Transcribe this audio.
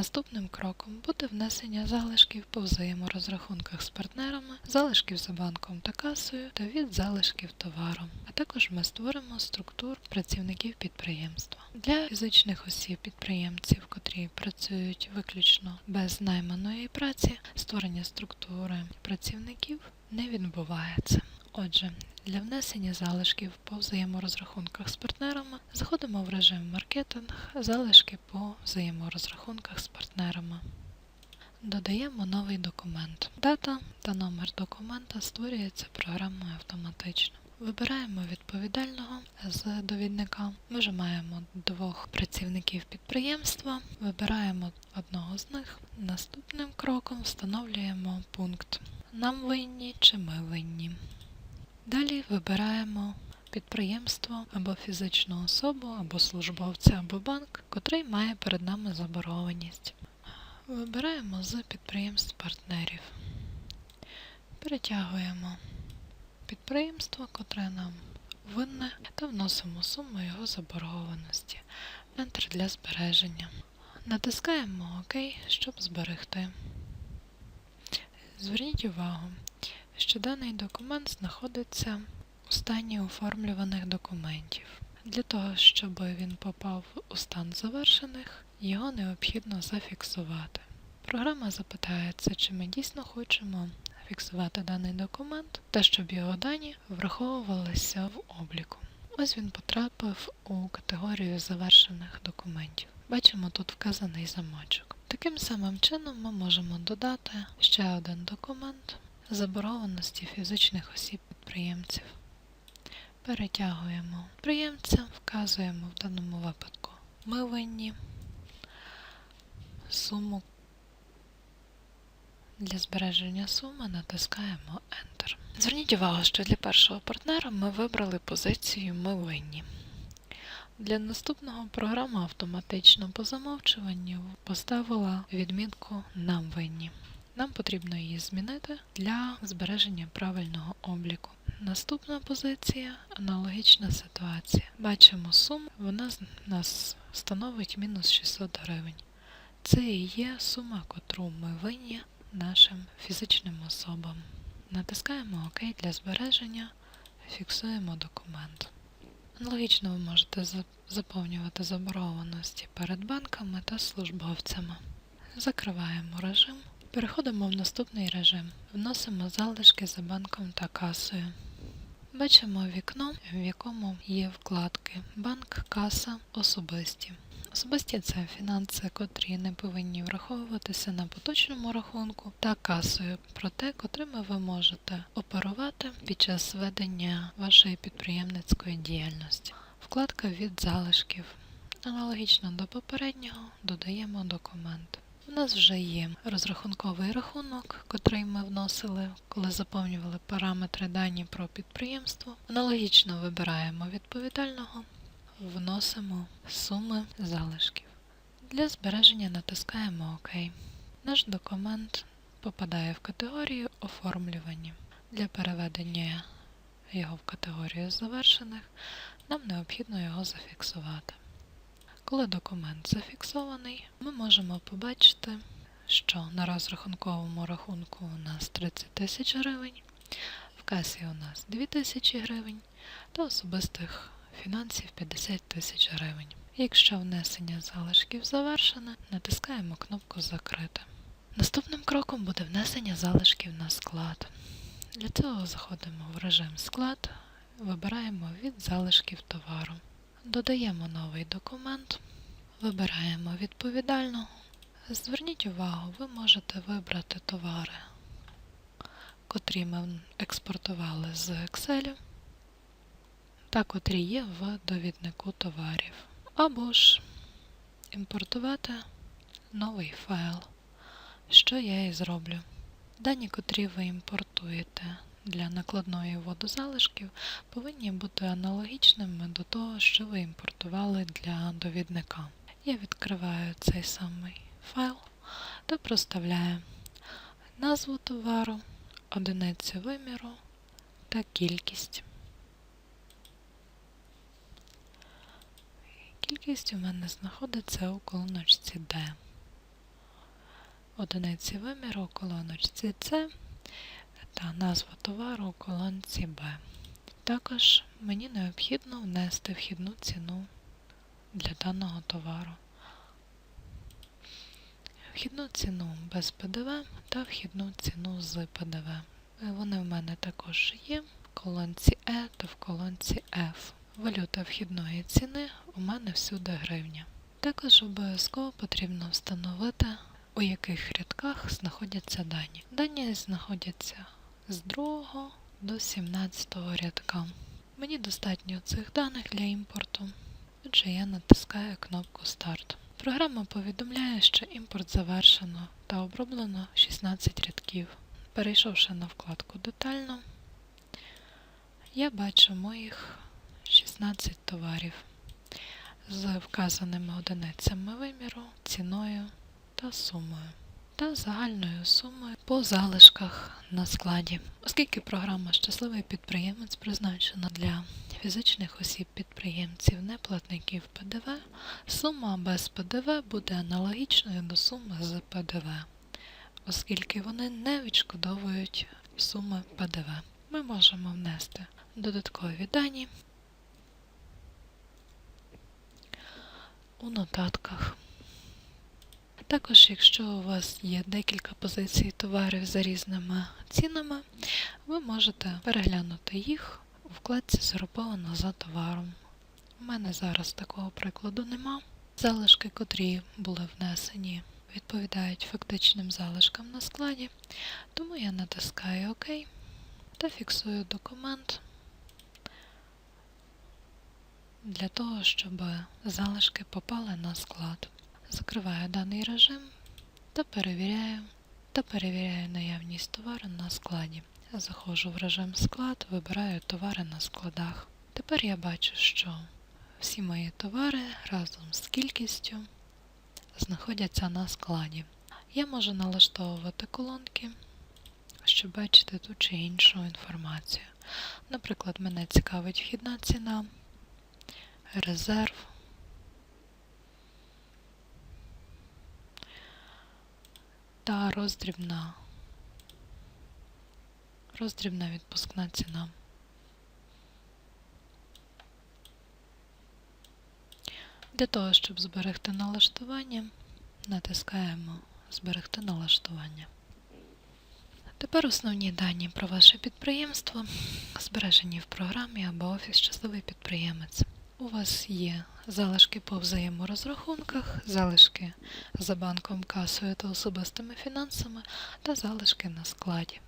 Наступним кроком буде внесення залишків по взаєморозрахунках з партнерами, залишків за банком та касою та від залишків товару. А також ми створимо структур працівників підприємства. Для фізичних осіб підприємців, котрі працюють виключно без найманої праці, створення структури працівників не відбувається. Отже, для внесення залишків по взаєморозрахунках з партнерами заходимо в режим маркетинг, залишки по взаєморозрахунках з партнерами. Додаємо новий документ. Дата та номер документа створюється програмою автоматично. Вибираємо відповідального з довідника. Ми вже маємо двох працівників підприємства. Вибираємо одного з них. Наступним кроком встановлюємо пункт Нам винні чи ми винні. Далі вибираємо підприємство або фізичну особу, або службовця, або банк, котрий має перед нами заборгованість. Вибираємо з підприємств партнерів. Перетягуємо підприємство, котре нам винне, та вносимо суму його заборгованості. Enter для збереження. Натискаємо ОК, щоб зберегти. Зверніть увагу, що даний документ знаходиться у стані оформлюваних документів. Для того, щоб він попав у стан завершених, його необхідно зафіксувати. Програма запитається, чи ми дійсно хочемо фіксувати даний документ та щоб його дані враховувалися в обліку. Ось він потрапив у категорію завершених документів. Бачимо тут вказаний замочок. Таким самим чином ми можемо додати ще один документ заборгованості фізичних осіб підприємців. Перетягуємо підприємця, вказуємо в даному випадку ми винні суму. Для збереження суми натискаємо Enter. Зверніть увагу, що для першого партнера ми вибрали позицію Ми винні. Для наступного програма автоматично по замовчуванню поставила відмітку Нам винні. Нам потрібно її змінити для збереження правильного обліку. Наступна позиція аналогічна ситуація. Бачимо суму, вона нас становить мінус 600 гривень. Це і є сума, котру ми винні нашим фізичним особам. Натискаємо ОК для збереження, фіксуємо документ. Аналогічно ви можете заповнювати заборгованості перед банками та службовцями. Закриваємо режим. Переходимо в наступний режим. Вносимо залишки за банком та касою. Бачимо вікно, в якому є вкладки Банк, каса, особисті. Особисті це фінанси, котрі не повинні враховуватися на поточному рахунку, та касою, проте котрими ви можете оперувати під час ведення вашої підприємницької діяльності. Вкладка від залишків. Аналогічно до попереднього додаємо документ. У нас вже є розрахунковий рахунок, котрий ми вносили, коли заповнювали параметри дані про підприємство. Аналогічно вибираємо відповідального, вносимо суми залишків. Для збереження натискаємо ОК. Наш документ попадає в категорію оформлювання. Для переведення його в категорію завершених нам необхідно його зафіксувати. Коли документ зафіксований, ми можемо побачити, що на розрахунковому рахунку у нас 30 тисяч гривень, в касі у нас 2 тисячі гривень та особистих фінансів 50 тисяч гривень. Якщо внесення залишків завершене, натискаємо кнопку Закрити. Наступним кроком буде внесення залишків на склад. Для цього заходимо в режим склад, вибираємо від залишків товару. Додаємо новий документ, вибираємо відповідального. Зверніть увагу, ви можете вибрати товари, котрі ми експортували з Excel, та котрі є в довіднику товарів. Або ж імпортувати новий файл, що я і зроблю. Дані, котрі ви імпортуєте для накладної водозалишків, повинні бути аналогічними до того, що ви імпортували для довідника. Я відкриваю цей самий файл та проставляю назву товару, одиницю виміру та кількість. Кількість у мене знаходиться у колоночці D. одиниці виміру у колоночці С та назва товару у колонці Б. Також мені необхідно внести вхідну ціну для даного товару. Вхідну ціну без ПДВ та вхідну ціну з ПДВ. Вони в мене також є в колонці Е та в колонці F. Валюта вхідної ціни у мене всюди гривня. Також обов'язково потрібно встановити, у яких рядках знаходяться дані. Дані знаходяться з 2 до 17 рядка. Мені достатньо цих даних для імпорту, отже я натискаю кнопку Старт. Програма повідомляє, що імпорт завершено та оброблено 16 рядків. Перейшовши на вкладку Детально, я бачу моїх 16 товарів з вказаними одиницями виміру, ціною та сумою. Та загальною сумою по залишках на складі. Оскільки програма Щасливий підприємець призначена для фізичних осіб-підприємців, неплатників ПДВ, сума без ПДВ буде аналогічною до суми з ПДВ, оскільки вони не відшкодовують суми ПДВ. Ми можемо внести додаткові дані у нотатках. Також, якщо у вас є декілька позицій товарів за різними цінами, ви можете переглянути їх у вкладці Згруповано за товаром. У мене зараз такого прикладу нема. Залишки, котрі були внесені, відповідають фактичним залишкам на складі, тому я натискаю ОК та фіксую документ для того, щоб залишки попали на склад. Закриваю даний режим та перевіряю, та перевіряю наявність товару на складі. Заходжу в режим склад, вибираю товари на складах. Тепер я бачу, що всі мої товари разом з кількістю знаходяться на складі. Я можу налаштовувати колонки, щоб бачити ту чи іншу інформацію. Наприклад, мене цікавить вхідна ціна, резерв. Та роздрібна, роздрібна відпускна ціна. Для того, щоб зберегти налаштування, натискаємо Зберегти налаштування. Тепер основні дані про ваше підприємство збережені в програмі або Офіс Щасливий підприємець. У вас є залишки по взаєморозрахунках, залишки за банком, касою та особистими фінансами та залишки на складі.